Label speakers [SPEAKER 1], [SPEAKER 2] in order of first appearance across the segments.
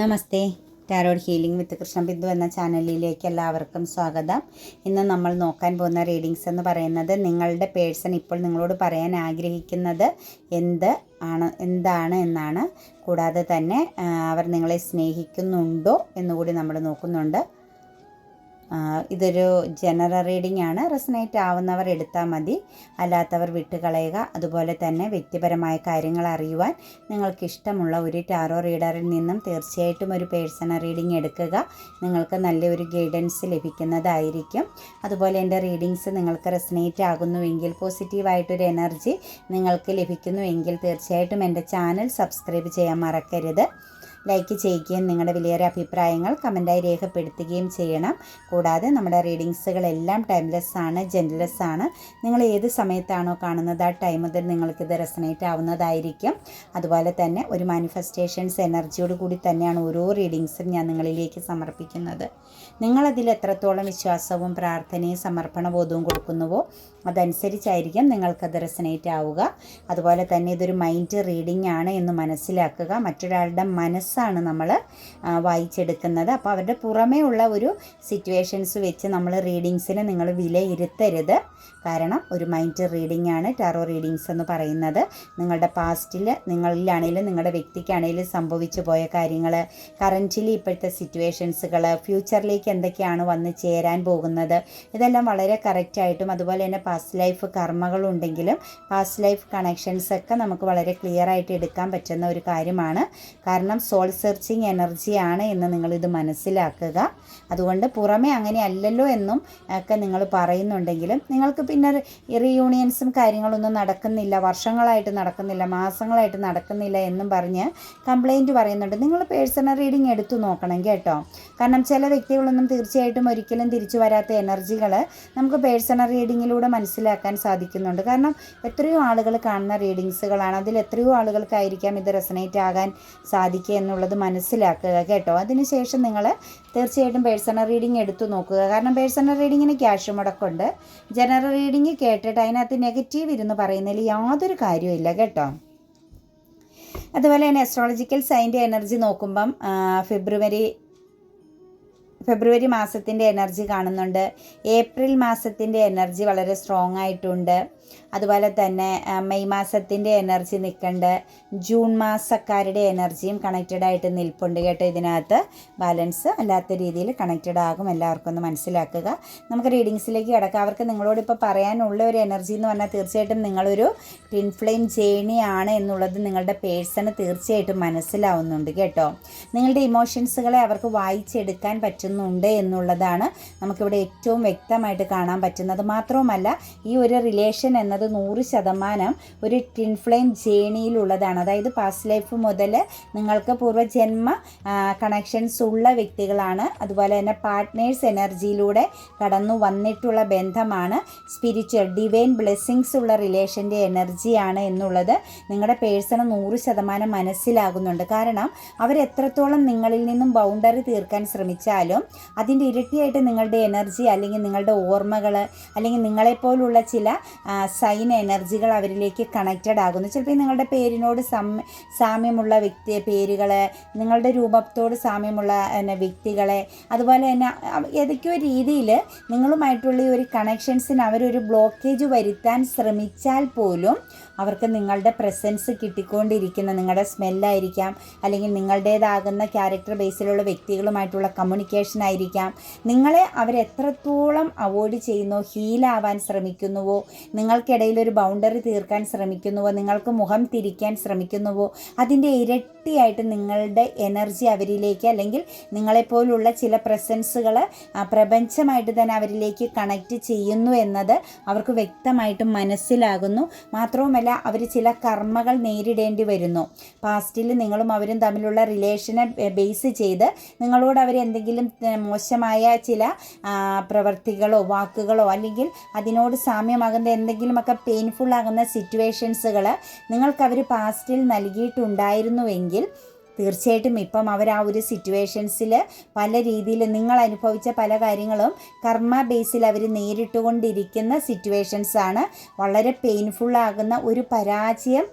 [SPEAKER 1] Namaste. Tarot healing with Krishna Bindu എന്ന ചാനലിലേക്ക് എല്ലാവർക്കും സ്വാഗതം. ഇന്ന് നമ്മൾ നോക്കാൻ പോകുന്ന റീഡിങ്സ് എന്ന് പറയുന്നത് നിങ്ങളുടെ പേഴ്സൺ ഇപ്പോൾ നിങ്ങളോട് പറയാൻ ആഗ്രഹിക്കുന്നത് എന്ത് ആണ് എന്താണ് എന്നാണ്. കൂടാതെ തന്നെ അവർ നിങ്ങളെ സ്നേഹിക്കുന്നുണ്ടോ എന്നുകൂടി നമ്മൾ നോക്കുന്നുണ്ട്. ഇതൊരു ജനറൽ റീഡിംഗ് ആണ്. റെസനേറ്റ് ആവുന്നവർ എടുത്താൽ മതി. അല്ലാത്തവർ വിട്ടുകളയുക. അതുപോലെ തന്നെ വ്യക്തിപരമായ കാര്യങ്ങൾ അറിയുവാൻ നിങ്ങൾക്ക് ഇഷ്ടമുള്ള ഒരു ടാറോ റീഡറിൽ നിന്നും തീർച്ചയായിട്ടും ഒരു പേഴ്സണൽ റീഡിംഗ് എടുക്കുക. നിങ്ങൾക്ക് നല്ലൊരു ഗൈഡൻസ് ലഭിക്കുന്നതായിരിക്കും. അതുപോലെ എന്റെ റീഡിങ്സ് നിങ്ങൾക്ക് റെസനേറ്റ് ആകുന്നുവെങ്കിൽ പോസിറ്റീവായിട്ടൊരു എനർജി നിങ്ങൾക്ക് ലഭിക്കുന്നുവെങ്കിൽ തീർച്ചയായിട്ടും എന്റെ ചാനൽ സബ്സ്ക്രൈബ് ചെയ്യാൻ മറക്കരുത്. ലൈക്ക് ചെയ്യുകയും നിങ്ങളുടെ വിലയേറിയ അഭിപ്രായങ്ങൾ കമന്റായി രേഖപ്പെടുത്തുകയും ചെയ്യണം. കൂടാതെ നമ്മുടെ റീഡിങ്സുകളെല്ലാം ടൈംലെസ് ആണ് ജെൻലെസ് ആണ്. നിങ്ങൾ ഏത് സമയത്താണോ കാണുന്നത് ആ ടൈം മുതൽ നിങ്ങൾക്കിത് റെസനേറ്റ് ആവുന്നതായിരിക്കും. അതുപോലെ തന്നെ ഒരു മാനിഫെസ്റ്റേഷൻസ് എനർജിയോട് കൂടി തന്നെയാണ് ഓരോ റീഡിങ്സും ഞാൻ നിങ്ങളിലേക്ക് സമർപ്പിക്കുന്നത്. നിങ്ങളതിൽ എത്രത്തോളം വിശ്വാസവും പ്രാർത്ഥനയും സമർപ്പണബോധവും കൊടുക്കുന്നുവോ അതനുസരിച്ചായിരിക്കും നിങ്ങൾക്കത് റെസനേറ്റ് ആവുക. അതുപോലെ തന്നെ ഇതൊരു മൈൻഡ് റീഡിംഗ് ആണ് എന്ന് മനസ്സിലാക്കുക. മറ്റൊരാളുടെ മനസ്സാണ് നമ്മൾ വായിച്ചെടുക്കുന്നത്. അപ്പോൾ അവരുടെ പുറമേ ഉള്ള ഒരു സിറ്റുവേഷൻസ് വെച്ച് നമ്മൾ റീഡിങ്സിനെ നിങ്ങൾ വിലയിരുത്തരുത്. കാരണം ഒരു മൈൻഡ് റീഡിംഗ് ആണ് ടാറോ റീഡിങ്സ് എന്ന് പറയുന്നത്. നിങ്ങളുടെ പാസ്റ്റിൽ നിങ്ങളിലാണെങ്കിലും നിങ്ങളുടെ വ്യക്തിക്കാണെങ്കിലും സംഭവിച്ചു പോയ കാര്യങ്ങൾ കറന്റിലി ഇപ്പോഴത്തെ സിറ്റുവേഷൻസുകൾ ഫ്യൂച്ചറിലേക്ക് എന്തൊക്കെയാണ് വന്ന് ചേരാൻ പോകുന്നത് ഇതെല്ലാം വളരെ കറക്റ്റായിട്ടും അതുപോലെ തന്നെ പാസ്റ്റ് ലൈഫ് കർമ്മകളുണ്ടെങ്കിലും പാസ്റ്റ് ലൈഫ് കണക്ഷൻസ് ഒക്കെ നമുക്ക് വളരെ ക്ലിയർ ആയിട്ട് എടുക്കാൻ പറ്റുന്ന ഒരു കാര്യമാണ്. കാരണം സോൾ സെർച്ചിങ് എനർജിയാണ് എന്ന് നിങ്ങളിത് മനസ്സിലാക്കുക. അതുകൊണ്ട് പുറമേ അങ്ങനെ അല്ലല്ലോ എന്നും ഒക്കെ നിങ്ങൾ പറയുന്നുണ്ടെങ്കിലും നിങ്ങൾക്ക് പിന്നെ റീയൂണിയൻസും കാര്യങ്ങളൊന്നും നടക്കുന്നില്ല. വർഷങ്ങളായിട്ട് നടക്കുന്നില്ല. മാസങ്ങളായിട്ട് നടക്കുന്നില്ല എന്നും പറഞ്ഞ് കംപ്ലൈന്റ് പറയുന്നുണ്ട്. നിങ്ങൾ പേഴ്സണൽ റീഡിംഗ് എടുത്തു നോക്കണം കേട്ടോ. കാരണം ചില വ്യക്തികളൊന്നും തീർച്ചയായിട്ടും ഒരിക്കലും തിരിച്ചു വരാത്ത എനർജികൾ നമുക്ക് പേഴ്സണൽ റീഡിങ്ങിലൂടെ മനസ്സിലാക്കാൻ സാധിക്കുന്നുണ്ട്. കാരണം എത്രയോ ആളുകൾ കാണുന്ന റീഡിങ്സുകളാണ് അതിൽ എത്രയോ ആളുകൾക്കായിരിക്കാം ഇത് റെസനേറ്റ് ആകാൻ സാധിക്കുക എന്നുള്ളത് മനസ്സിലാക്കുക കേട്ടോ. അതിനുശേഷം നിങ്ങൾ തീർച്ചയായിട്ടും പേഴ്സണൽ റീഡിംഗ് എടുത്തു നോക്കുക. കാരണം പേഴ്സണൽ റീഡിങ്ങിന് ക്യാഷ് മുടക്കുണ്ട് ജനറൽ റീഡിംഗ് കേട്ടിട്ട് അതിനകത്ത് നെഗറ്റീവ് ഇരുന്ന് പറയുന്നതിൽ യാതൊരു കാര്യമില്ല കേട്ടോ. അതുപോലെ തന്നെ അസ്ട്രോളജിക്കൽ സൈന്റെ എനർജി നോക്കുമ്പം ഫെബ്രുവരി ഫെബ്രുവരി മാസത്തിന്റെ എനർജി കാണുന്നുണ്ട്. ഏപ്രിൽ മാസത്തിന്റെ എനർജി വളരെ സ്ട്രോങ് ആയിട്ടുണ്ട്. അതുപോലെ തന്നെ മെയ് മാസത്തിന്റെ എനർജി നിൽക്കുന്നുണ്ട് ജൂൺ മാസക്കാരുടെ എനർജിയും കണക്റ്റഡ് ആയിട്ട് നിൽപ്പുണ്ട് കേട്ടോ ഇതിനകത്ത്. ബാലൻസ് അല്ലാത്ത രീതിയിൽ കണക്റ്റഡ് ആകും. എല്ലാവർക്കും ഒന്ന് മനസ്സിലാക്കുക. നമുക്ക് റീഡിങ്സിലേക്ക് കിടക്കാം. അവർക്ക് നിങ്ങളോട് ഇപ്പോൾ പറയാനുള്ള ഒരു എനർജി എന്ന് പറഞ്ഞാൽ തീർച്ചയായിട്ടും നിങ്ങളൊരു ട്വിൻഫ്ലെയിം ജേണി ആണ് എന്നുള്ളത് നിങ്ങളുടെ പേഴ്സണ് തീർച്ചയായിട്ടും മനസ്സിലാവുന്നുണ്ട് കേട്ടോ. നിങ്ങളുടെ ഇമോഷൻസുകളെ അവർക്ക് വായിച്ചെടുക്കാൻ പറ്റുന്നുണ്ട് എന്നുള്ളതാണ് നമുക്കിവിടെ ഏറ്റവും വ്യക്തമായിട്ട് കാണാൻ പറ്റുന്നത്. മാത്രവുമല്ല ഈ ഒരു റിലേഷൻ എന്നത് നൂറ് ശതമാനം ഒരു ടിൻ ഫ്ലെയിം ജേണിയിലുള്ളതാണ്. അതായത് പാസ്റ്റ് ലൈഫ് മുതൽ നിങ്ങൾക്ക് പൂർവജന്മ കണക്ഷൻസ് ഉള്ള വ്യക്തികളാണ്. അതുപോലെ തന്നെ പാർട്ട്നേഴ്സ് എനർജിയിലൂടെ കടന്നു വന്നിട്ടുള്ള ബന്ധമാണ് സ്പിരിച്വൽ ഡിവൈൻ ബ്ലെസ്സിങ്സ് ഉള്ള റിലേഷന്റെ എനർജിയാണ് എന്നുള്ളത് നിങ്ങളുടെ പേഴ്സണ് നൂറ് ശതമാനം മനസ്സിലാകുന്നുണ്ട്. കാരണം അവരെത്രത്തോളം നിങ്ങളിൽ നിന്നും ബൗണ്ടറി തീർക്കാൻ ശ്രമിച്ചാലും അതിന്റെ ഇരട്ടിയായിട്ട് നിങ്ങളുടെ എനർജി അല്ലെങ്കിൽ നിങ്ങളുടെ ഓർമ്മകൾ അല്ലെങ്കിൽ നിങ്ങളെപ്പോലുള്ള ചില സൈൻ എനർജികൾ അവരിലേക്ക് കണക്റ്റഡ് ആകുന്നു. ചിലപ്പോൾ നിങ്ങളുടെ പേരിനോട് സാമ്യമുള്ള വ്യക്തി പേരുകൾ നിങ്ങളുടെ രൂപത്തോട് സാമ്യമുള്ള വ്യക്തികളെ അതുപോലെ തന്നെ ഏതൊക്കെയോ രീതിയിൽ നിങ്ങളുമായിട്ടുള്ള ഈ ഒരു കണക്ഷൻസിന് അവരൊരു ബ്ലോക്കേജ് വരുത്താൻ ശ്രമിച്ചാൽ പോലും അവർക്ക് നിങ്ങളുടെ പ്രസൻസ് കിട്ടിക്കൊണ്ടിരിക്കുന്ന നിങ്ങളുടെ സ്മെല്ലായിരിക്കാം അല്ലെങ്കിൽ നിങ്ങളുടേതാകുന്ന ക്യാരക്ടർ ബേസിലുള്ള വ്യക്തികളുമായിട്ടുള്ള കമ്മ്യൂണിക്കേഷൻ ആയിരിക്കാം. നിങ്ങളെ അവരെത്രത്തോളം അവോയ്ഡ് ചെയ്യുന്നോ ഹീലാവാൻ ശ്രമിക്കുന്നുവോ നിങ്ങൾക്കിടയിൽ ഒരു ബൗണ്ടറി തീർക്കാൻ ശ്രമിക്കുന്നുവോ നിങ്ങൾക്ക് മുഖം തിരിക്കാൻ ശ്രമിക്കുന്നുവോ അതിന്റെ ഇരട്ടിയായിട്ട് നിങ്ങളുടെ എനർജി അവരിലേക്ക് അല്ലെങ്കിൽ നിങ്ങളെപ്പോലുള്ള ചില പ്രസൻസുകൾ പ്രപഞ്ചമായിട്ട് തന്നെ അവരിലേക്ക് കണക്റ്റ് ചെയ്യുന്നു എന്നത് അവർക്ക് വ്യക്തമായിട്ടും മനസ്സിലാകുന്നു. മാത്രവുമല്ല അവർ ചില കർമ്മകൾ നേരിടേണ്ടി വരുന്നു. പാസ്റ്റിൽ നിങ്ങളും അവരും തമ്മിലുള്ള റിലേഷനെ ബേസ് ചെയ്ത് നിങ്ങളോട് അവർ എന്തെങ്കിലും മോശമായ ചില പ്രവൃത്തികളോ വാക്കുകളോ അല്ലെങ്കിൽ അതിനോട് സാമ്യമാകുന്ന എന്തെങ്കിലുമൊക്കെ പെയിൻഫുൾ ആകുന്ന സിറ്റുവേഷൻസുകൾ നിങ്ങൾക്കവർ പാസ്റ്റിൽ നൽകിയിട്ടുണ്ടായിരുന്നുവെങ്കിൽ Brésil. തീർച്ചയായിട്ടും ഇപ്പം അവർ ആ ഒരു സിറ്റുവേഷൻസിൽ പല രീതിയിൽ നിങ്ങൾ അനുഭവിച്ച പല കാര്യങ്ങളും കർമ്മ ബേസിൽ അവർ നേരിട്ടുകൊണ്ടിരിക്കുന്ന സിറ്റുവേഷൻസാണ് വളരെ പെയിൻഫുള്ളാകുന്ന ഒരു പരാജയം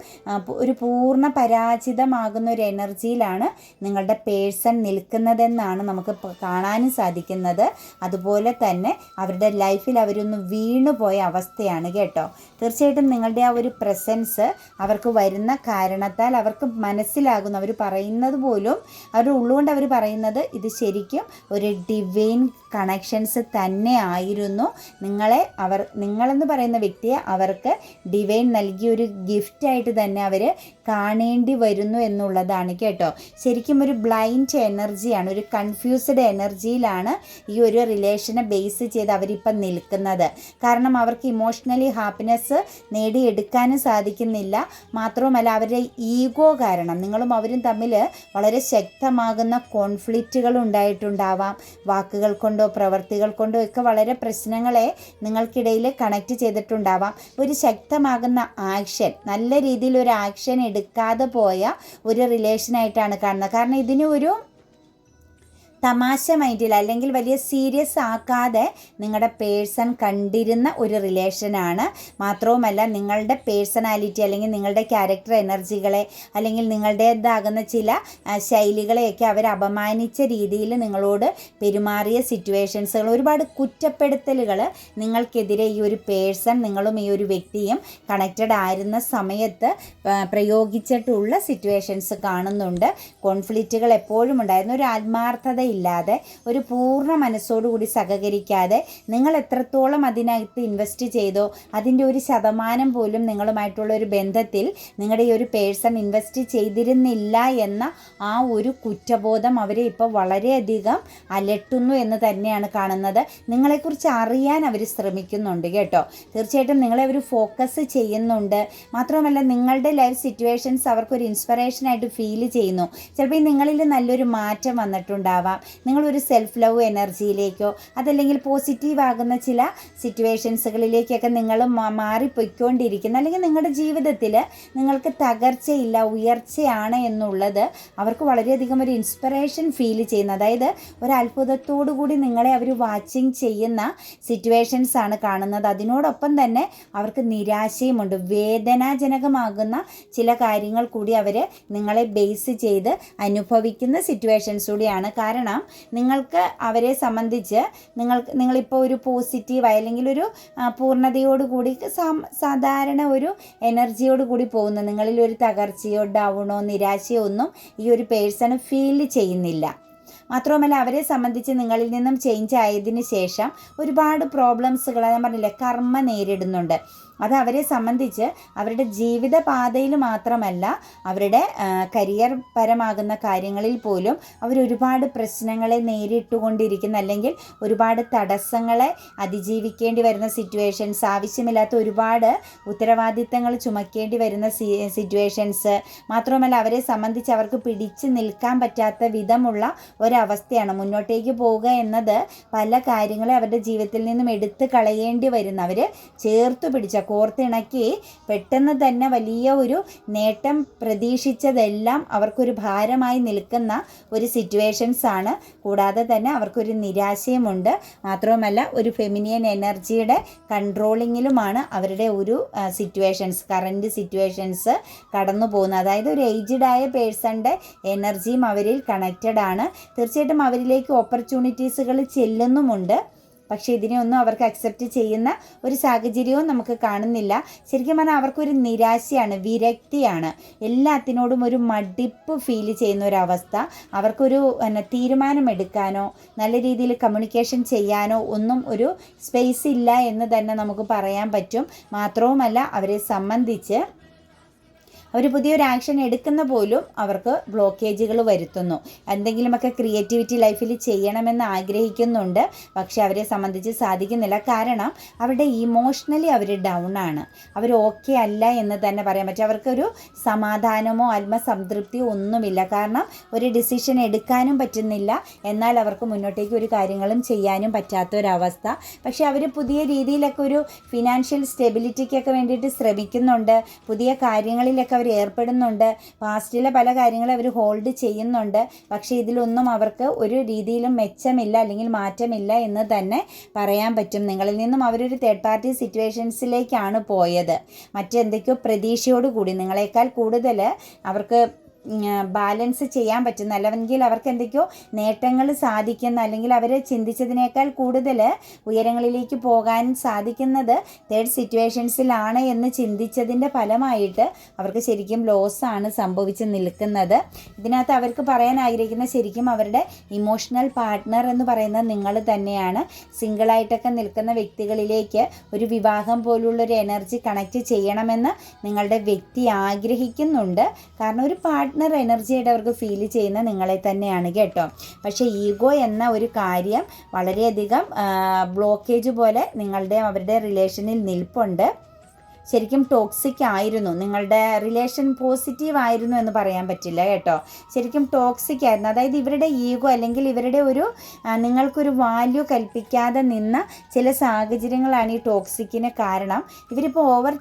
[SPEAKER 1] ഒരു പൂർണ പരാജിതമാകുന്ന ഒരു എനർജിയിലാണ് നിങ്ങളുടെ പേഴ്സൺ നിൽക്കുന്നതെന്നാണ് നമുക്ക് കാണാനും സാധിക്കുന്നത്. അതുപോലെ തന്നെ അവരുടെ ലൈഫിൽ അവരൊന്ന് വീണുപോയ അവസ്ഥയാണ് കേട്ടോ. തീർച്ചയായിട്ടും നിങ്ങളുടെ ആ ഒരു പ്രസൻസ് അവർക്ക് വരുന്ന കാരണത്താൽ അവർക്ക് മനസ്സിലാകുന്ന അവർ പറയുന്നത് പോലും അവരുടെ ഉള്ളുകൊണ്ട് അവർ പറയുന്നത് ഇത് ശരിക്കും ഒരു ഡിവൈൻ കണക്ഷൻസ് തന്നെ ആയിരുന്നു നിങ്ങളെ അവർ നിങ്ങളെന്ന് പറയുന്ന വ്യക്തിയെ അവർക്ക് ഡിവൈൻ നൽകിയ ഒരു ഗിഫ്റ്റായിട്ട് തന്നെ അവർ കാണേണ്ടി വരുന്നു എന്നുള്ളതാണ് കേട്ടോ. ശരിക്കും ഒരു ബ്ലൈൻഡ് എനർജിയാണ് ഒരു കൺഫ്യൂസ്ഡ് എനർജിയിലാണ് ഈ ഒരു റിലേഷനെ ബേസ് ചെയ്ത് അവരിപ്പം നിൽക്കുന്നത്. കാരണം അവർക്ക് ഇമോഷണലി ഹാപ്പിനെസ് നേടിയെടുക്കാനും സാധിക്കുന്നില്ല. മാത്രവുമല്ല അവരുടെ ഈഗോ കാരണം നിങ്ങളും അവരും തമ്മിൽ വളരെ ശക്തമാകുന്ന കോൺഫ്ലിക്റ്റുകൾ ഉണ്ടായിട്ടുണ്ടാവാം. വാക്കുകൾ കൊണ്ടോ പ്രവർത്തികൾ കൊണ്ടോ ഒക്കെ വളരെ പ്രശ്നങ്ങളെ നിങ്ങൾക്കിടയിൽ കണക്ട് ചെയ്തിട്ടുണ്ടാവാം. ഒരു ശക്തമാകുന്ന ആക്ഷൻ നല്ല രീതിയിൽ ഒരു ആക്ഷൻ എടുക്കാതെ പോയ ഒരു റിലേഷനായിട്ടാണ് കാണുന്നത്. കാരണം ഇതിന് ഒരു തമാശ മൈൻഡിൽ അല്ലെങ്കിൽ വലിയ സീരിയസ് ആക്കാതെ നിങ്ങളുടെ പേഴ്സൺ കണ്ടിരുന്ന ഒരു റിലേഷനാണ് മാത്രവുമല്ല നിങ്ങളുടെ പേഴ്സണാലിറ്റി അല്ലെങ്കിൽ നിങ്ങളുടെ ക്യാരക്ടർ എനർജികളെ അല്ലെങ്കിൽ നിങ്ങളുടേതാകുന്ന ചില ശൈലികളെയൊക്കെ അവർ അപമാനിച്ച രീതിയിൽ നിങ്ങളോട് പെരുമാറിയ സിറ്റുവേഷൻസുകൾ ഒരുപാട് കുറ്റപ്പെടുത്തലുകൾ നിങ്ങൾക്കെതിരെ ഈ ഒരു പേഴ്സൺ നിങ്ങളും ഈ ഒരു വ്യക്തിയും കണക്റ്റഡ് ആയിരുന്ന സമയത്ത് പ്രയോഗിച്ചിട്ടുള്ള സിറ്റുവേഷൻസ് കാണുന്നുണ്ട്. കോൺഫ്ലിക്റ്റുകൾ എപ്പോഴും ഉണ്ടായിരുന്നു. ഒരു ആത്മാർത്ഥത ഇല്ലാതെ ഒരു പൂർണ മനസ്സോടുകൂടി സഹകരിക്കാതെ നിങ്ങൾ എത്രത്തോളം അതിനകത്ത് ഇൻവെസ്റ്റ് ചെയ്തോ അതിന്റെ ഒരു ശതമാനം പോലും നിങ്ങളുമായിട്ടുള്ള ഒരു ബന്ധത്തിൽ നിങ്ങളുടെ ഈ ഒരു പേഴ്സൺ ഇൻവെസ്റ്റ് ചെയ്തിരുന്നില്ല എന്ന ആ ഒരു കുറ്റബോധം അവരെ ഇപ്പോൾ വളരെയധികം അലട്ടുന്നു എന്ന് തന്നെയാണ് കാണുന്നത്. നിങ്ങളെക്കുറിച്ച് അറിയാൻ അവർ ശ്രമിക്കുന്നുണ്ട് കേട്ടോ. തീർച്ചയായിട്ടും നിങ്ങളെ അവർ ഫോക്കസ് ചെയ്യുന്നുണ്ട്. മാത്രമല്ല നിങ്ങളുടെ ലൈഫ് സിറ്റുവേഷൻസ് അവർക്കൊരു ഇൻസ്പിറേഷനായിട്ട് ഫീൽ ചെയ്യുന്നു. ചിലപ്പോൾ നിങ്ങളിൽ നല്ലൊരു മാറ്റം വന്നിട്ടുണ്ടാവാം. നിങ്ങളൊരു സെൽഫ് ലവ് എനർജിയിലേക്കോ അതല്ലെങ്കിൽ പോസിറ്റീവ് ആകുന്ന ചില സിറ്റുവേഷൻസുകളിലേക്കൊക്കെ നിങ്ങൾ മാറിപ്പോയിക്കൊണ്ടിരിക്കുന്ന. അല്ലെങ്കിൽ നിങ്ങളുടെ ജീവിതത്തിൽ നിങ്ങൾക്ക് തകർച്ചയില്ല ഉയർച്ചയാണ് എന്നുള്ളത് അവർക്ക് വളരെയധികം ഒരു ഇൻസ്പിറേഷൻ ഫീൽ ചെയ്യുന്ന. അതായത് ഒരു അത്ഭുതത്തോടു കൂടി നിങ്ങളെ അവർ വാച്ചിങ് ചെയ്യുന്ന സിറ്റുവേഷൻസ് ആണ് കാണുന്നത്. അതിനോടൊപ്പം തന്നെ അവർക്ക് നിരാശയുമുണ്ട്. വേദനാജനകമാകുന്ന ചില കാര്യങ്ങൾ കൂടി അവർ നിങ്ങളെ ബേസ് ചെയ്ത് അനുഭവിക്കുന്ന സിറ്റുവേഷൻസ് കൂടിയാണ്. കാരണം നിങ്ങൾക്ക് അവരെ സംബന്ധിച്ച് നിങ്ങൾക്ക് നിങ്ങളിപ്പോൾ ഒരു പോസിറ്റീവ് അല്ലെങ്കിൽ ഒരു പൂർണതയോടുകൂടി സാധാരണ ഒരു എനർജിയോട് കൂടി പോകുന്നു. നിങ്ങളിൽ ഒരു തകർച്ചയോ ഡൗണോ നിരാശയോ ഒന്നും ഈ ഒരു പേഴ്സണ് ഫീൽ ചെയ്യുന്നില്ല. മാത്രവുമല്ല അവരെ സംബന്ധിച്ച് നിങ്ങളിൽ നിന്നും ചേഞ്ച് ആയതിനു ശേഷം ഒരുപാട് പ്രോബ്ലംസുകൾ ഞാൻ പറഞ്ഞില്ലേ കർമ്മ നേരിടുന്നുണ്ട്. അത് അവരെ സംബന്ധിച്ച് അവരുടെ ജീവിതപാതയിൽ മാത്രമല്ല അവരുടെ കരിയർ പരമാകുന്ന കാര്യങ്ങളിൽ പോലും അവർ ഒരുപാട് പ്രശ്നങ്ങളെ നേരിട്ടുകൊണ്ടിരിക്കുന്ന അല്ലെങ്കിൽ ഒരുപാട് തടസ്സങ്ങളെ അതിജീവിക്കേണ്ടി വരുന്ന സിറ്റുവേഷൻസ് ആവശ്യമില്ലാത്ത ഒരുപാട് ഉത്തരവാദിത്തങ്ങൾ ചുമക്കേണ്ടി വരുന്ന സിറ്റുവേഷൻസ് മാത്രമല്ല അവരെ സംബന്ധിച്ച് അവർക്ക് പിടിച്ചു നിൽക്കാൻ പറ്റാത്ത വിധമുള്ള ഒരവസ്ഥയാണ് മുന്നോട്ടേക്ക് പോവുക എന്നത് പല കാര്യങ്ങളെ അവരുടെ ജീവിതത്തിൽ നിന്നും എടുത്തു കളയേണ്ടി വരുന്ന അവർ ചേർത്ത് പിടിച്ച കോർത്തിണക്കി പെട്ടെന്ന് തന്നെ വലിയ ഒരു നേട്ടം പ്രതീക്ഷിച്ചതെല്ലാം അവർക്കൊരു ഭാരമായി നിൽക്കുന്ന ഒരു സിറ്റുവേഷൻസ് ആണ്. കൂടാതെ തന്നെ അവർക്കൊരു നിരാശയുമുണ്ട്. മാത്രവുമല്ല ഒരു ഫെമിനിയൻ എനർജിയുടെ കൺട്രോളിങ്ങിലുമാണ് അവരുടെ ഒരു സിറ്റുവേഷൻസ് കറന്റ് സിറ്റുവേഷൻസ് കടന്നു പോകുന്നത്. അതായത് ഒരു ഏജ്ഡ് ആയ പേഴ്സണിന്റെ എനർജിയും അവരിൽ കണക്റ്റഡ് ആണ്. തീർച്ചയായിട്ടും അവരിലേക്ക് ഓപ്പർച്യൂണിറ്റീസുകൾ ചെല്ലുന്നുമുണ്ട്. പക്ഷേ ഇതിനെ ഒന്നും അവർക്ക് അക്സെപ്റ്റ് ചെയ്യുന്ന ഒരു സാഹചര്യവും നമുക്ക് കാണുന്നില്ല. ശരിക്കും പറഞ്ഞാൽ അവർക്കൊരു നിരാശയാണ് വിരക്തിയാണ്. എല്ലാത്തിനോടും ഒരു മടിപ്പ് ഫീൽ ചെയ്യുന്ന ഒരു അവസ്ഥ അവർക്കൊരു പിന്നെ തീരുമാനമെടുക്കാനോ നല്ല രീതിയിൽ കമ്മ്യൂണിക്കേഷൻ ചെയ്യാനോ ഒന്നും ഒരു സ്പേസ് ഇല്ല എന്ന് തന്നെ നമുക്ക് പറയാൻ പറ്റും. മാത്രവുമല്ല അവരെ സംബന്ധിച്ച് അവർ പുതിയൊരു ആക്ഷൻ എടുക്കുന്ന പോലും അവർക്ക് ബ്ലോക്കേജുകൾ വരുത്തുന്നു. എന്തെങ്കിലുമൊക്കെ ക്രിയേറ്റിവിറ്റി ലൈഫിൽ ചെയ്യണമെന്ന് ആഗ്രഹിക്കുന്നുണ്ട്. പക്ഷെ അവരെ സംബന്ധിച്ച് സാധിക്കുന്നില്ല. കാരണം അവരുടെ ഇമോഷണലി അവർ ഡൗൺ ആണ്. അവർ ഓക്കെ അല്ല എന്ന് തന്നെ പറയാൻ പറ്റും. അവർക്കൊരു സമാധാനമോ ആത്മസംതൃപ്തിയോ ഒന്നുമില്ല. കാരണം ഒരു ഡിസിഷൻ എടുക്കാനും പറ്റുന്നില്ല. എന്നാൽ അവർക്ക് മുന്നോട്ടേക്ക് ഒരു കാര്യങ്ങളും ചെയ്യാനും പറ്റാത്ത ഒരവസ്ഥ പക്ഷെ അവർ പുതിയ രീതിയിലൊക്കെ ഒരു ഫിനാൻഷ്യൽ സ്റ്റെബിലിറ്റിക്കൊക്കെ വേണ്ടിയിട്ട് ശ്രമിക്കുന്നുണ്ട്. പുതിയ കാര്യങ്ങളിലൊക്കെ അവർ ഏർപ്പെടുന്നുണ്ട്. പാസ്റ്റിലെ പല കാര്യങ്ങളും അവർ ഹോൾഡ് ചെയ്യുന്നുണ്ട്. പക്ഷേ ഇതിലൊന്നും അവർക്ക് ഒരു രീതിയിലും മെച്ചമില്ല അല്ലെങ്കിൽ മാറ്റമില്ല എന്ന് തന്നെ പറയാൻ പറ്റും. നിങ്ങളിൽ നിന്നും അവരൊരു തേർഡ് പാർട്ടി സിറ്റുവേഷൻസിലേക്കാണ് പോയത്. മറ്റെന്തൊക്കെയോ പ്രതീക്ഷയോടുകൂടി നിങ്ങളെക്കാൾ കൂടുതൽ അവർക്ക് ബാലൻസ് ചെയ്യാൻ പറ്റുന്ന അല്ലെങ്കിൽ അവർക്ക് എന്തൊക്കെയോ നേട്ടങ്ങൾ സാധിക്കുന്ന അല്ലെങ്കിൽ അവർ ചിന്തിച്ചതിനേക്കാൾ കൂടുതൽ ഉയരങ്ങളിലേക്ക് പോകാൻ സാധിക്കുന്നത് തേർഡ് സിറ്റുവേഷൻസിലാണ് എന്ന് ചിന്തിച്ചതിന്റെ ഫലമായിട്ട് അവർക്ക് ശരിക്കും ലോസാണ് സംഭവിച്ച് നിൽക്കുന്നത്. ഇതിനകത്ത് അവർക്ക് പറയാൻ ആഗ്രഹിക്കുന്ന ശരിക്കും അവരുടെ ഇമോഷണൽ പാർട്ട്ണർ എന്ന് പറയുന്നത് നിങ്ങൾ തന്നെയാണ്. സിംഗിളായിട്ടൊക്കെ നിൽക്കുന്ന വ്യക്തികളിലേക്ക് ഒരു വിവാഹം പോലുള്ളൊരു എനർജി കണക്റ്റ് ചെയ്യണമെന്ന് നിങ്ങളുടെ വ്യക്തി ആഗ്രഹിക്കുന്നുണ്ട്. കാരണം ഒരു പാർട്ട് പാർട്ട്ണർ എനർജി ആയിട്ട് അവർക്ക് ഫീൽ ചെയ്യുന്ന നിങ്ങളെ തന്നെയാണ് കേട്ടോ. പക്ഷേ ഈഗോ എന്ന ഒരു കാര്യം വളരെയധികം ബ്ലോക്കേജ് പോലെ നിങ്ങളുടെ അവരുടെ റിലേഷനിൽ നിൽപ്പുണ്ട്. ശരിക്കും ടോക്സിക് ആയിരുന്നു. നിങ്ങളുടെ റിലേഷൻ പോസിറ്റീവ് ആയിരുന്നു എന്ന് പറയാൻ പറ്റില്ല കേട്ടോ. ശരിക്കും ടോക്സിക് ആയിരുന്നു. അതായത് ഇവരുടെ ഈഗോ അല്ലെങ്കിൽ ഇവരുടെ ഒരു നിങ്ങൾക്കൊരു വാല്യൂ കൽപ്പിക്കാതെ നിന്ന ചില സാഹചര്യങ്ങളാണ് ഈ ടോക്സിക്കിന് കാരണം. ഇവരിപ്പോൾ ഓവർ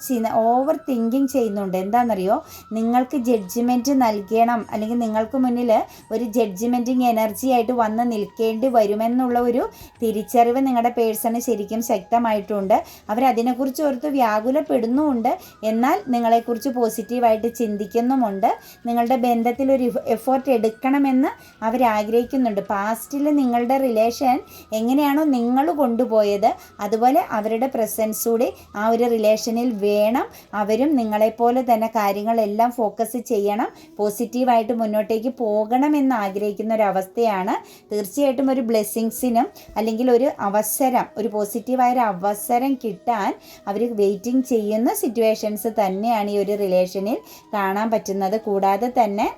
[SPEAKER 1] ഓവർ തിങ്കിങ് ചെയ്യുന്നുണ്ട്. എന്താണെന്നറിയോ? നിങ്ങൾക്ക് ജഡ്ജ്മെന്റ് നൽകണം. അല്ലെങ്കിൽ നിങ്ങൾക്ക് മുന്നിൽ ഒരു ജഡ്ജ്മെന്റിങ് എനർജി ആയിട്ട് വന്ന് നിൽക്കേണ്ടി വരുമെന്നുള്ള ഒരു തിരിച്ചറിവ് നിങ്ങളുടെ പേഴ്സണ് ശരിക്കും ശക്തമായിട്ടുണ്ട്. അവരതിനെക്കുറിച്ച് ഓർത്ത് വ്യാകുലപ്പെടുന്നു. ചെയ്യുന്നുമുണ്ട്. എന്നാൽ നിങ്ങളെക്കുറിച്ച് പോസിറ്റീവായിട്ട് ചിന്തിക്കുന്നുമുണ്ട്. നിങ്ങളുടെ ബന്ധത്തിൽ ഒരു എഫേർട്ട് എടുക്കണമെന്ന് അവർ ആഗ്രഹിക്കുന്നുണ്ട് പാസ്റ്റിൽ നിങ്ങളുടെ റിലേഷൻ എങ്ങനെയാണോ നിങ്ങൾ കൊണ്ടുപോയത് അതുപോലെ അവരുടെ പ്രസൻസ് കൂടി ആ ഒരു റിലേഷനിൽ വേണം. അവരും നിങ്ങളെപ്പോലെ തന്നെ കാര്യങ്ങളെല്ലാം ഫോക്കസ് ചെയ്യണം. പോസിറ്റീവായിട്ട് മുന്നോട്ടേക്ക് പോകണമെന്ന് ആഗ്രഹിക്കുന്ന ഒരു അവസ്ഥയാണ്. തീർച്ചയായിട്ടും ഒരു ബ്ലെസ്സിങ്സിനും അല്ലെങ്കിൽ ഒരു അവസരം ഒരു പോസിറ്റീവായ ഒരു അവസരം കിട്ടാൻ അവർ വെയിറ്റിംഗ് ചെയ്യുന്ന. സിറ്റുവേഷൻസ് തന്നെയാണ് ഈ ഒരു റിലേഷനിൽ കാണാൻ പറ്റുന്നത്. കൂടാതെ തന്നെ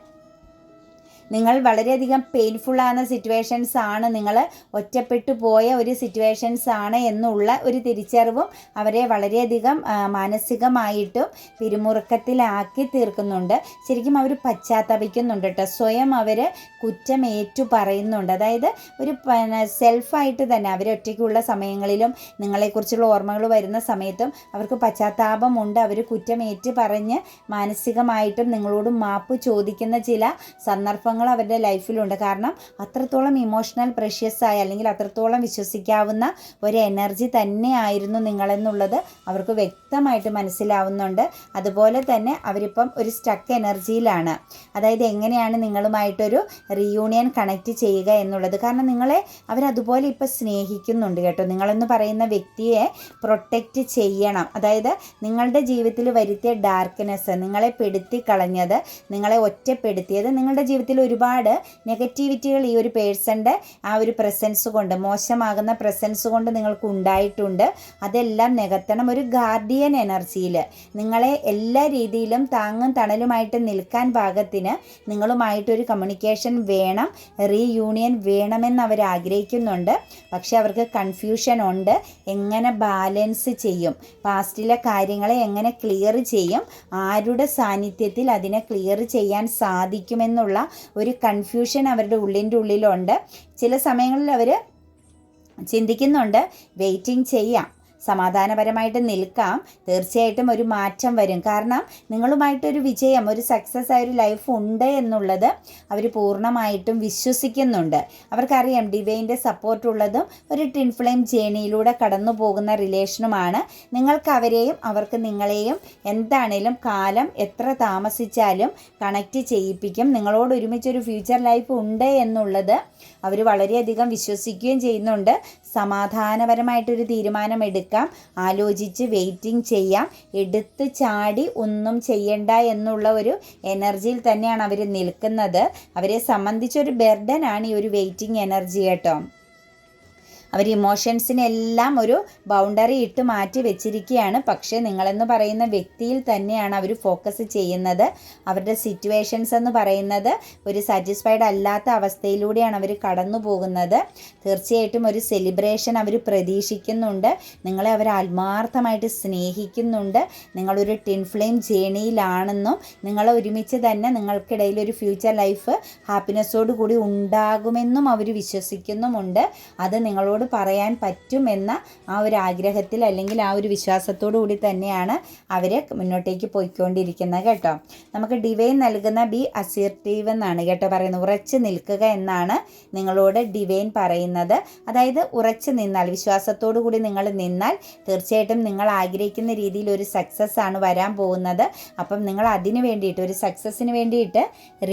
[SPEAKER 1] നിങ്ങൾ വളരെയധികം പെയിൻഫുൾ ആകുന്ന സിറ്റുവേഷൻസ് ആണ്. നിങ്ങൾ ഒറ്റപ്പെട്ടു പോയ ഒരു സിറ്റുവേഷൻസ് ആണ് എന്നുള്ള ഒരു തിരിച്ചറിവും അവരെ വളരെയധികം മാനസികമായിട്ടും പിരിമുറുക്കത്തിലാക്കി തീർക്കുന്നുണ്ട്. ശരിക്കും അവർ പശ്ചാത്തപിക്കുന്നുണ്ട് കേട്ടോ. സ്വയം അവർ കുറ്റം ഏറ്റു പറയുന്നുണ്ട്. അതായത് ഒരു സെൽഫായിട്ട് തന്നെ അവർ ഒറ്റയ്ക്കുള്ള സമയങ്ങളിലും നിങ്ങളെക്കുറിച്ചുള്ള ഓർമ്മകൾ വരുന്ന സമയത്തും അവർക്ക് പശ്ചാത്താപമുണ്ട്. അവർ കുറ്റമേറ്റ് പറഞ്ഞ് മാനസികമായിട്ടും നിങ്ങളോട് മാപ്പ് ചോദിക്കുന്ന ചില സന്ദർഭങ്ങൾ സംഭവങ്ങൾ അവരുടെ ലൈഫിലുണ്ട്. കാരണം അത്രത്തോളം ഇമോഷണൽ പ്രഷ്യസ് ആയി അല്ലെങ്കിൽ അത്രത്തോളം വിശ്വസിക്കാവുന്ന ഒരു എനർജി തന്നെയായിരുന്നു നിങ്ങളെന്നുള്ളത് അവർക്ക് വ്യക്തമായിട്ട് മനസ്സിലാവുന്നുണ്ട്. അതുപോലെ തന്നെ അവരിപ്പം ഒരു സ്റ്റക്ക് എനർജിയിലാണ് അതായത് എങ്ങനെയാണ് നിങ്ങളുമായിട്ടൊരു റീയൂണിയൻ കണക്ട് ചെയ്യുക എന്നുള്ളത്. കാരണം നിങ്ങളെ അവരതുപോലെ ഇപ്പം സ്നേഹിക്കുന്നുണ്ട് കേട്ടോ. നിങ്ങളെന്ന് പറയുന്ന വ്യക്തിയെ പ്രൊട്ടക്റ്റ് ചെയ്യണം. അതായത് നിങ്ങളുടെ ജീവിതത്തിൽ വരുത്തിയ ഡാർക്ക്നെസ് നിങ്ങളെ പെടുത്തി കളഞ്ഞത് നിങ്ങളെ ഒറ്റപ്പെടുത്തിയത് നിങ്ങളുടെ ജീവിതത്തിൽ ഒരുപാട് നെഗറ്റിവിറ്റികൾ ഈ ഒരു പേഴ്സന്റെ ആ ഒരു പ്രസൻസ് കൊണ്ട് മോശമാകുന്ന പ്രസൻസ് കൊണ്ട് നിങ്ങൾക്ക് ഉണ്ടായിട്ടുണ്ട് അതെല്ലാം നികത്തണം ഒരു ഗാർഡിയൻ എനർജിയിൽ. നിങ്ങളെ എല്ലാ രീതിയിലും താങ്ങും തണലുമായിട്ട് നിൽക്കാൻ പാകത്തിന് നിങ്ങളുമായിട്ടൊരു കമ്മ്യൂണിക്കേഷൻ വേണം റീയൂണിയൻ വേണമെന്ന് അവർ ആഗ്രഹിക്കുന്നുണ്ട്. പക്ഷേ അവർക്ക് കൺഫ്യൂഷൻ ഉണ്ട്. എങ്ങനെ ബാലൻസ് ചെയ്യും? പാസ്റ്റിലെ കാര്യങ്ങളെ എങ്ങനെ ക്ലിയർ ചെയ്യും? ആരുടെ സാന്നിധ്യത്തിൽ അതിനെ ക്ലിയർ ചെയ്യാൻ സാധിക്കുമെന്നുള്ള ഒരു കൺഫ്യൂഷൻ അവരുടെ ഉള്ളിന്റെ ഉള്ളിലുണ്ട്. ചില സമയങ്ങളിൽ അവർ ചിന്തിക്കുന്നുണ്ട് വെയിറ്റിംഗ് ചെയ്യാം. സമാധാനപരമായിട്ട് നിൽക്കാം. തീർച്ചയായിട്ടും ഒരു മാറ്റം വരും. കാരണം നിങ്ങളുമായിട്ടൊരു വിജയം ഒരു സക്സസ് ആയ ഒരു ലൈഫ് ഉണ്ട് എന്നുള്ളത് അവർ പൂർണമായിട്ടും വിശ്വസിക്കുന്നുണ്ട്. അവർക്കറിയാം ഡിവൈന്റെ സപ്പോർട്ട് ഉള്ളതും ഒരു ടിൻ ഫ്ലെയിം ജേണിയിലൂടെ കടന്നു പോകുന്ന റിലേഷനുമാണ് നിങ്ങൾക്ക് അവരെയും അവർക്ക് നിങ്ങളെയും എന്താണേലും കാലം എത്ര താമസിച്ചാലും കണക്റ്റ് ചെയ്യിപ്പിക്കും. നിങ്ങളോട് ഒരുമിച്ചൊരു ഫ്യൂച്ചർ ലൈഫ് ഉണ്ട് എന്നുള്ളത് അവർ വളരെയധികം വിശ്വസിക്കുകയും ചെയ്യുന്നുണ്ട്. സമാധാനപരമായിട്ടൊരു തീരുമാനം എടുക്കാം ആലോചിച്ച് വെയിറ്റിംഗ് ചെയ്യാം. എടുത്ത് ചാടി ഒന്നും ചെയ്യണ്ട എന്നുള്ള ഒരു എനർജിയിൽ തന്നെയാണ് അവർ നിൽക്കുന്നത്. അവരെ സംബന്ധിച്ചൊരു ബെർഡനാണ് ഈ ഒരു വെയിറ്റിംഗ് എനർജി കേട്ടോ. അവർ ഇമോഷൻസിനെല്ലാം ഒരു ബൗണ്ടറി ഇട്ട് മാറ്റി വെച്ചിരിക്കുകയാണ്. പക്ഷേ നിങ്ങളെന്ന് പറയുന്ന വ്യക്തിയിൽ തന്നെയാണ് അവർ ഫോക്കസ് ചെയ്യുന്നത്. അവരുടെ സിറ്റുവേഷൻസ് എന്ന് പറയുന്നത് ഒരു സാറ്റിസ്ഫൈഡ് അല്ലാത്ത അവസ്ഥയിലൂടെയാണ് അവർ കടന്നു പോകുന്നത്. തീർച്ചയായിട്ടും ഒരു സെലിബ്രേഷൻ അവർ പ്രതീക്ഷിക്കുന്നുണ്ട്. നിങ്ങളെ അവർ ആത്മാർത്ഥമായിട്ട് സ്നേഹിക്കുന്നുണ്ട്. നിങ്ങളൊരു ടിൻ ഫ്ലെയിം ജേണിയിലാണെന്നും നിങ്ങളെ ഒരുമിച്ച് തന്നെ നിങ്ങൾക്കിടയിൽ ഒരു ഫ്യൂച്ചർ ലൈഫ് ഹാപ്പിനെസ്സോടു കൂടി ഉണ്ടാകുമെന്നും അവർ വിശ്വസിക്കുന്നുമുണ്ട്. അത് നിങ്ങളോട് നിങ്ങളോട് പറയാൻ പറ്റുമെന്ന ആ ഒരു ആഗ്രഹത്തിൽ അല്ലെങ്കിൽ ആ ഒരു വിശ്വാസത്തോടു കൂടി തന്നെയാണ് അവർ മുന്നോട്ടേക്ക് പോയിക്കൊണ്ടിരിക്കുന്നത് കേട്ടോ. നമുക്ക് ഡിവൈൻ നൽകുന്ന ബി അസീർട്ടീവ് എന്നാണ് കേട്ടോ പറയുന്നത്. ഉറച്ചു നിൽക്കുക എന്നാണ് നിങ്ങളോട് ഡിവൈൻ പറയുന്നത്. അതായത് ഉറച്ചു നിന്നാൽ വിശ്വാസത്തോടു കൂടി നിങ്ങൾ നിന്നാൽ തീർച്ചയായിട്ടും നിങ്ങൾ ആഗ്രഹിക്കുന്ന രീതിയിൽ ഒരു സക്സസ് ആണ് വരാൻ പോകുന്നത്. അപ്പം നിങ്ങൾ അതിന് വേണ്ടിയിട്ട് ഒരു സക്സസ്സിന് വേണ്ടിയിട്ട്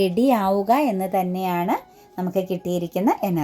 [SPEAKER 1] റെഡി ആവുക എന്ന് തന്നെയാണ് നമുക്ക് കിട്ടിയിരിക്കുന്ന എനർജി